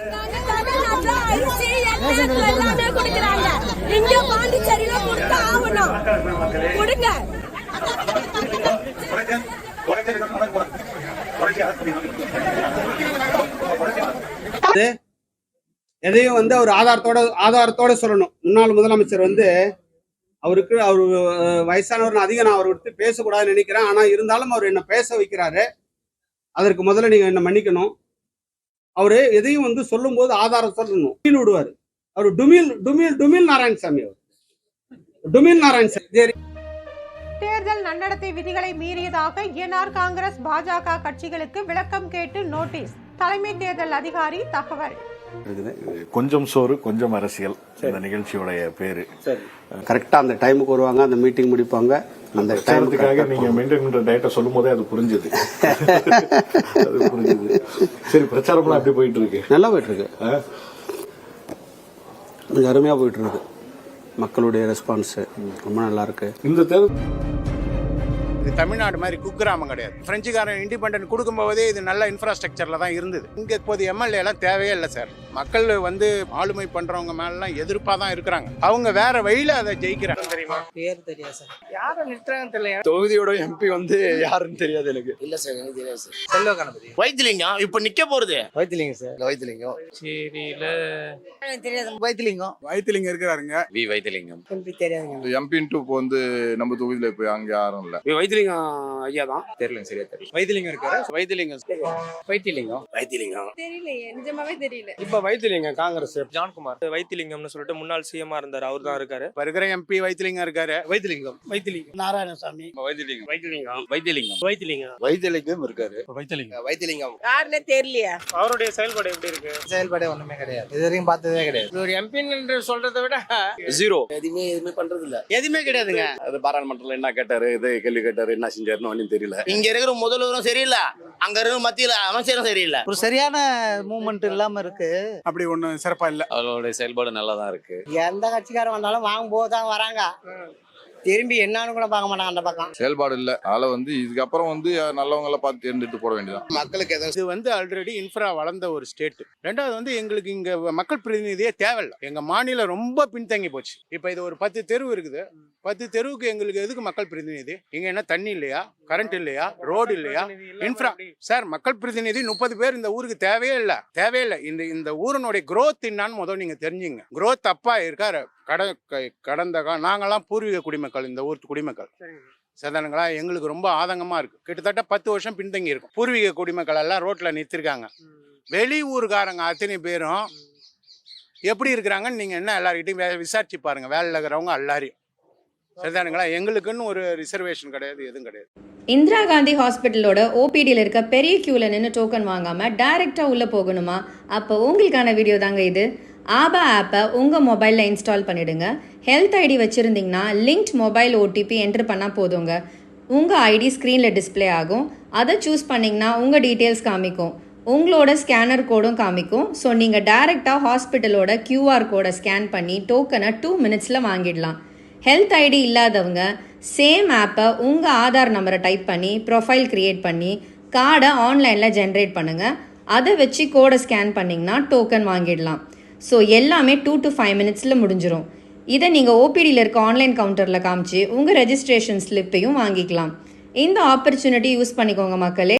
எல்லாமே இங்க பாண்டிச்சேரியில கொடுத்து ஆகணும் கொடுங்க எதையும் வந்து அவர் ஆதாரத்தோட ஆதாரத்தோட சொல்லணும். முன்னாள் முதலமைச்சர் வந்து அவருக்கு அவர் வயசானவர் அதிகம் நான் அவர் விட்டு பேசக்கூடாதுன்னு நினைக்கிறேன். ஆனா இருந்தாலும் அவர் என்ன பேச வைக்கிறாரு. அதற்கு முதல்ல நீங்க என்ன மன்னிக்கணும். அவரு எதையும் வந்து சொல்லும்போது ஆதாரம் சொல்லணும். விடுவாரு. அவர் டுமில் டுமில் டுமில் நாராயணசாமி அவர். டுமில் நாராயணசாமி. தேர்தல் நன்னடத்தை விதிகளை மீறியதாக என்ஆர் காங்கிரஸ் பாஜக கட்சிகளுக்கு விளக்கம் கேட்டு நோட்டீஸ். தலைமை தேர்தல் அதிகாரி தகவல். கொஞ்சம் சோறு கொஞ்சம் அரசியல். இந்த நிகழ்ச்சியோடைய பேரு. சரி. கரெக்டா அந்த டைமுக்கு வருவாங்க அந்த மீட்டிங் முடிப்பாங்க. அந்த பிரச்சாரத்துக்காக டைமுக்கு நீங்க மெயின்டைன் பண்ற டயட்டை சொல்லும் போதே அது புரிஞ்சுது. அது புரிஞ்சுது. சரி பிரச்சாரம்லாம் எப்படி போயிட்டு இருக்கு நல்லா போயிட்டு இருக்கு ஆ? மிக அருமையா போயிட்டு இருக்கு மக்களுடைய ரெஸ்பான்ஸ் ரொம்ப நல்லா இருக்கு. இந்த தேர்தல் இது தமிழ்நாடு மாதிரி குக்கிராமம் கிடையாது. பிரெஞ்சுக்காரன் இண்டிபெண்டன்ட் கொடுக்கும்போதே இது நல்ல இன்ஃப்ராஸ்ட்ரக்சர்ல தான் இருந்தது. இங்க இப்போது எம்எல்ஏ எல்லாம் தேவையே இல்லை சார். மக்கள் வந்து ஆளுமை பண்றவங்க மேலாம் எதிர்ப்பா தான் இருக்கிறாங்க. அவங்க வேற வழியில அதை ஜெயிக்கிறாங்க. தெரியுமா? பேர் தெரியாது சார். யாரை நிறுத்துறாங்கன்னு தெரியல. தொகுதியோட எம்பி வந்து யாருன்னு தெரியாது எனக்கு. இல்ல சார் எனக்கு தெரியாது சார். செல்வ கணபதி. வைத்திலிங்கம் இப்ப நிக்க போறது? வைத்திலிங்க சார். வைத்திலிங்கம். சரியில எனக்கு தெரியாது. வைத்திலிங்கம். வயிற்றுலிங்க இருக்கிறாருங்க. வி வைத்திலிங்கம். எம்பி தெரியாதுங்க. எம்பின்ட்டு இப்போ வந்து நம்ம தொகுதியில இப்போ அங்க யாரும் இல்ல. வைத்திலிங்கம் ஐயா தான். தெரியல சரியா தெரியல. வைத்திலிங்கம் இருக்காரு? வைத்திலிங்கம். வைத்திலிங்கம். வைத்திலிங்கம். தெரியலையே நிஜமாவே தெரியல. இப்ப வைத்திலிங்கம் காங்கிரஸ் ஜான்குமார். வைத்திலிங்கம்னு சொல்லிட்டு முன்னாள் சிஎம்மா இருந்தாரு. அவர் தான் இருக்காரு. இப்ப இருக்கிற எம்பி வயிற்றுலிங்க இருக்காரு. வைத்திலிங்கம். வைத்திலிங்கம். நாராயணசாமி. வைத்திலிங்கம். வைத்திலிங்கம். வைத்திலிங்கம். வைத்திலிங்கம். வைத்தியலிங்கம் இருக்காரு. வைத்திலிங்கம். வைத்திலிங்கம். யாருன்னு தெரியலையா. அவருடைய செயல்பாடு எப்படி இருக்கு? செயல்பாடே ஒண்ணுமே கிடையாது. இது வரைக்கும் பார்த்ததே கிடையாது. ஒரு எம்பின்னு சொல்றதை விட ஜீரோ எதுவுமே எதுவுமே பண்றது இல்ல எதுவுமே கிடையாதுங்க. அது பாராளுமன்றத்துல என்ன கேட்டாரு இது கேள்வி கேட்டாரு என்ன செஞ்சாருன்னு ஒன்றும் தெரியல. இங்க இருக்கிற முதல்வரும் சரியில்லை. அங்க இருக்கிற மத்தியில அமைச்சரும் சரியில்லை. ஒரு சரியான மூவ்மெண்ட் இல்லாம இருக்கு. அப்படி ஒண்ணும் சிறப்பா இல்ல. அவர்களுடைய செயல்பாடு நல்லா தான் இருக்கு. எந்த கட்சிக்காரன் வந்தாலும் வாங்கும் போது தான் வராங்க. திரும்பி என்னன்னு கூட பார்க்க மாட்டாங்க அந்த பக்கம். செயல்பாடு இல்ல. அதனால வந்து இதுக்கப்புறம் வந்து நல்லவங்க எல்லாம் பார்த்து தேர்ந்தெடுத்து போட வேண்டியதான் மக்களுக்கு எதுவும் இது வந்து ஆல்ரெடி இன்ஃப்ரா வளர்ந்த ஒரு ஸ்டேட் ரெண்டாவது வந்து எங்களுக்கு இங்க மக்கள் பிரதிநிதியே தேவையில்லை. எங்க மாநிலம் ரொம்ப பின்தங்கி போச்சு. இப்ப இது ஒரு பத்து தெருவு இருக்குது. பத்து தெருவுக்கு எங்களுக்கு எதுக்கு மக்கள் பிரதிநிதி? இங்க என்ன தண்ணி இல்லையா? கரண்ட் இல்லையா? ரோடு இல்லையா? இன்ஃப்ரா சார் மக்கள் பிரதிநிதி முப்பது பேர் இந்த ஊருக்கு தேவையே இல்லை. தேவையில்லை இந்த இந்த ஊரினுடைய growth என்னான்னு முதல்ல நீங்க தெரிஞ்சுங்க. growth அப்பா இருக்காரு. கட க- கடந்த கா நாங்கெல்லாம் பூர்வீக குடிமக்கள் இந்த ஊர் குடிமக்கள். சரிதானுங்களா? எங்களுக்கு ரொம்ப ஆதங்கமா இருக்கு. கிட்டத்தட்ட பத்து வருஷம் பின்தங்கி இருக்கும். பூர்வீக குடிமக்கள் எல்லாம் ரோட்ல நிறுத்திருக்காங்க. வெளியூர்காரங்க அத்தனை பேரும் எப்படி இருக்கிறாங்கன்னு நீங்க என்ன எல்லார்கிட்டையும் வே- விசாரிச்சு பாருங்க. வேலையில் இருக்கிறவங்க எல்லாரையும். சரிதானுங்களா? எங்களுக்குன்னு ஒரு ரிசர்வேஷன் கிடையாது எதுவும் கிடையாது. இந்திரா காந்தி ஹாஸ்பிட்டலோட ஓபிடியில் இருக்க பெரிய கியூவில் நின்று டோக்கன் வாங்காமல் டைரெக்டாக உள்ளே போகணுமா? அப்போ உங்களுக்கான வீடியோ தாங்க இது. ஆபா ஆப்பை உங்கள் மொபைலில் இன்ஸ்டால் பண்ணிவிடுங்க ஹெல்த் ஐடி வச்சுருந்தீங்கன்னா லிங்க்ட் மொபைல் ஓடிபி என்ட்ரு பண்ணால் போதுங்க. உங்கள் ஐடி ஸ்க்ரீனில் டிஸ்ப்ளே ஆகும். அதை சூஸ் பண்ணிங்கன்னா உங்கள் டீட்டெயில்ஸ் காமிக்கும். உங்களோட ஸ்கேனர் கோடும் காமிக்கும். ஸோ நீங்கள் டைரெக்டாக ஹாஸ்பிட்டலோட க்யூஆர் கோடை ஸ்கேன் பண்ணி டோக்கனை டூ மினிட்ஸில் வாங்கிடலாம். ஹெல்த் ஐடி இல்லாதவங்க சேம் ஆப்பை உங்கள் ஆதார் நம்பரை டைப் பண்ணி ப்ரொஃபைல் க்ரியேட் பண்ணி கார்டை ஆன்லைனில் ஜென்ரேட் பண்ணுங்கள் அதை வச்சு கோடை ஸ்கேன் பண்ணிங்கன்னா டோக்கன் வாங்கிடலாம். ஸோ எல்லாமே டூ டு ஃபைவ் மினிட்ஸில் முடிஞ்சிடும் இதை நீங்கள் ஓபிடியில் இருக்க ஆன்லைன் கவுண்டரில் காமிச்சு உங்கள் ரெஜிஸ்ட்ரேஷன் ஸ்லிப்பையும் வாங்கிக்கலாம். இந்த ஆப்பர்ச்சுனிட்டி யூஸ் பண்ணிக்கோங்க மக்களே.